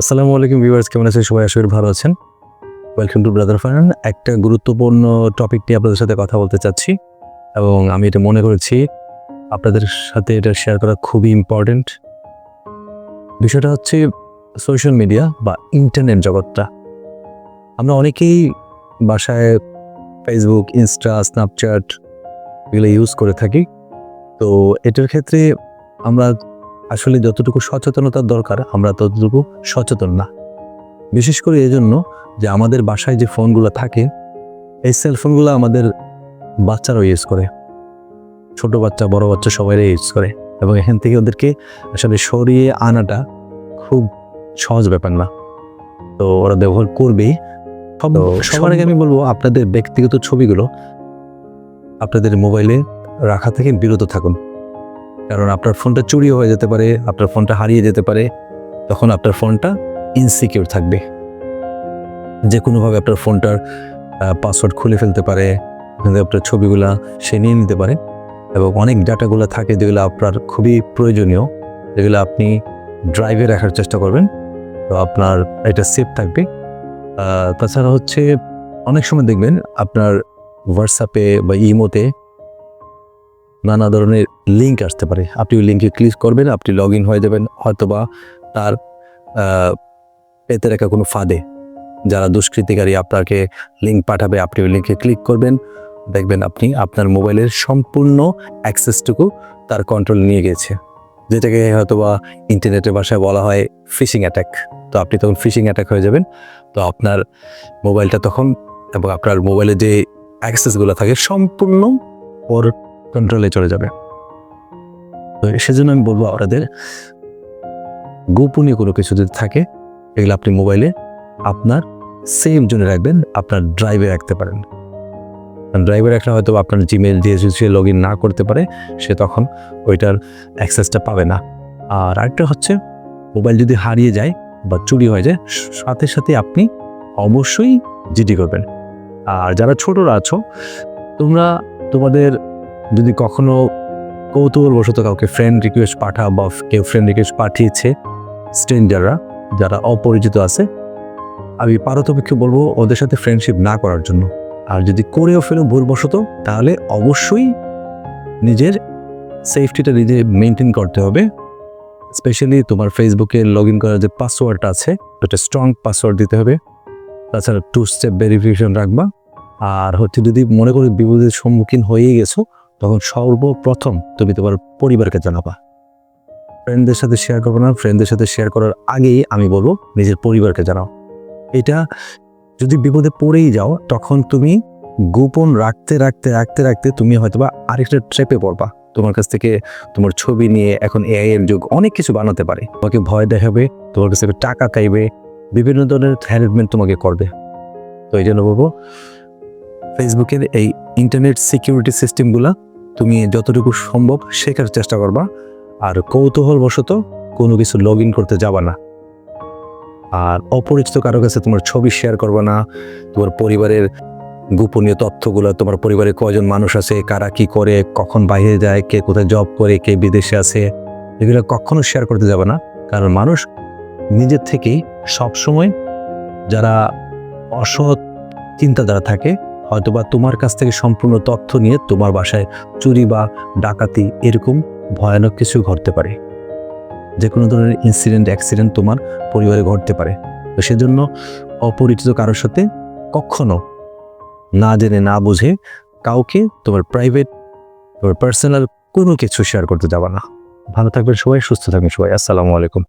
আসসালামু আলাইকুম ভিউয়ার্স, কেমন আছেন? সবাই করি ভালো আছেন। ওয়েলকাম টু ব্রাদার ফান একটা গুরুত্বপূর্ণ টপিক নিয়ে আপনাদের সাথে কথা বলতে চাচ্ছি এবং আমি এটা মনে করেছি, আপনাদের সাথে এটা শেয়ার করা খুবই ইম্পর্ট্যান্ট বিষয়টা হচ্ছে সোশ্যাল মিডিয়া বা ইন্টারনেট জগৎটা। আমরা অনেকেই বাসায় ফেসবুক ইনস্টা স্ন্যাপচ্যাট এগুলো ইউজ করে থাকি। তো এটার ক্ষেত্রে আমরা আসলে যতটুকু সচেতনতার দরকার আমরা ততটুকু সচেতন না। বিশেষ করে এই জন্য যে আমাদের বাসায় যে ফোনগুলো থাকে এই সেলফোনগুলো আমাদের বাচ্চারাও ইউজ করে। ছোট বাচ্চা বড় বাচ্চা সবাই ইউজ করে। এবং এখান থেকে ওদেরকে আসলে সরিয়ে আনাটা খুব সহজ ব্যাপার না। তো ওরা ব্যবহার করবেই। সবার আগে আমি বলব আপনাদের ব্যক্তিগত ছবিগুলো আপনাদের মোবাইলে রাখা থেকে বিরত থাকুন। কারণ আপনার ফোনটা চুরি হয়ে যেতে পারে, আপনার ফোনটা হারিয়ে যেতে পারে, তখন আপনার ফোনটা ইনসিকিউর থাকবে। যে কোনোভাবে আপনার ফোনটার পাসওয়ার্ড খুলে ফেলতে পারে আপনার ছবিগুলা সে নিয়ে নিতে পারে এবং অনেক ডাটাগুলো থাকে যেগুলো আপনার খুবই প্রয়োজনীয়, যেগুলো আপনি ড্রাইভে রাখার চেষ্টা করবেন। তো আপনার এটা সেফ থাকবে। তাছাড়া হচ্ছে অনেক সময় দেখবেন আপনার হোয়াটসঅ্যাপে বা ইমোতে নানা ধরনের লিঙ্ক আসতে পারে। আপনি ওই লিঙ্কে ক্লিক করবেন, আপনি লগ ইন হয়ে যাবেন হয়তোবা তার পেতে রাখা কোনো ফাঁদে। যারা দুষ্কৃতিকারী আপনাকে লিঙ্ক পাঠাবে, আপনি ওই লিঙ্কে ক্লিক করবেন। দেখবেন আপনি আপনার মোবাইলের সম্পূর্ণ অ্যাক্সেসটুকু তার কন্ট্রোল নিয়ে গেছে। যেটাকে হয়তোবা ইন্টারনেটের ভাষায় বলা হয় ফিশিং অ্যাটাক তো আপনি তখন ফিশিং অ্যাটাক হয়ে যাবেন। তো আপনার মোবাইলটা তখন এবং আপনার মোবাইলে যে অ্যাক্সেসগুলো থাকে, সম্পূর্ণ ওর কন্ট্রোলে চলে যাবে। তো সেজন্য আমি বলব আপনাদের, গোপনীয় কোনো কিছু যদি থাকে, এগুলো আপনি মোবাইলে আপনার সেফ জোনে রাখবেন, আপনার ড্রাইভে রাখতে পারেন। ড্রাইভে রাখলে হয়তো আপনার জিমেল দিয়ে সে লগ ইন না করতে পারে, সে তখন ওইটার অ্যাক্সেসটা পাবে না। আর আরেকটা হচ্ছে মোবাইল যদি হারিয়ে যায় বা চুরি হয়ে যায় সাথে সাথে আপনি অবশ্যই জিডি করবেন। আর যারা ছোটরা আছো, তোমরা তোমাদের যদি কখনো কৌতূহলবশত কাউকে ফ্রেন্ড রিকোয়েস্ট পাঠা বা কেউ ফ্রেন্ড রিকোয়েস্ট পাঠিয়েছে স্ট্রেঞ্জাররা যারা অপরিচিত আছে, আমি পারতপক্ষে বলব ওদের সাথে ফ্রেন্ডশিপ না করার জন্য। আর যদি করেও ফেলো ভুলবশত, তাহলে অবশ্যই নিজের সেফটিটা নিজে মেনটেন করতে হবে। স্পেশালি তোমার ফেসবুকে লগ ইন করার যে পাসওয়ার্ডটা আছে, ওটা স্ট্রং পাসওয়ার্ড দিতে হবে। তাছাড়া টু স্টেপ ভেরিফিকেশন রাখবা। আর হচ্ছে যদি মনে করি বিপদের সম্মুখীন হয়েই গেছো তখন সর্বপ্রথম তুমি তোমার পরিবারকে জানাবা। ফ্রেন্ডদের সাথে শেয়ার করব না ফ্রেন্ডদের সাথে শেয়ার করার আগেই আমি বলব নিজের পরিবারকে জানাও। এটা যদি বিপদে পড়েই যাও, তখন তুমি গোপন রাখতে রাখতে রাখতে রাখতে তুমি হয়তোবা আরেকটা ট্রেপে পড়বা। তোমার কাছ থেকে তোমার ছবি নিয়ে এখন এআই এর যুগ অনেক কিছু বানাতে পারে। তোমাকে ভয় দেখাবে, তোমার কাছ থেকে টাকা চাইবে, বিভিন্ন ধরনের হ্যারাসমেন্ট তোমাকে করবে। তো এই জন্য বলব ফেসবুকের এই ইন্টারনেট সিকিউরিটি সিস্টেমগুলা তুমি যতটুকু সম্ভব শেখার চেষ্টা করবা, আর কৌতূহলবশত কোনো কিছু লগ ইন করতে যাবা না। আর অপরিচিত কারও কাছে তোমার ছবি শেয়ার করবা না, তোমার পরিবারের গোপনীয় তথ্যগুলো, তোমার পরিবারে কয়জন মানুষ আছে, কারা কি করে, কখন বাইরে যায়, কে কোথায় জব করে, কে বিদেশে আছে, এগুলো কখনো শেয়ার করতে যাবে না। কারণ মানুষ নিজের থেকেই সবসময় যারা অসৎ চিন্তাধারা থাকে হয়তোবা তোমার কাছ থেকে সম্পূর্ণ তথ্য নিয়ে তোমার বাসায় চুরি বা ডাকাতি এরকম ভয়ানক কিছু ঘটতে পারে। যে কোনো ধরনের ইনসিডেন্ট অ্যাক্সিডেন্ট তোমার পরিবারে ঘটতে পারে। তো সেজন্য অপরিচিত কারোর সাথে কখনো না জেনে, না বুঝে কাউকে তোমার প্রাইভেট তোমার পার্সোনাল কোনো কিছু শেয়ার করতে যাবা না। ভালো থাকবেন সবাই, সুস্থ থাকবেন সবাই। আসসালামু আলাইকুম।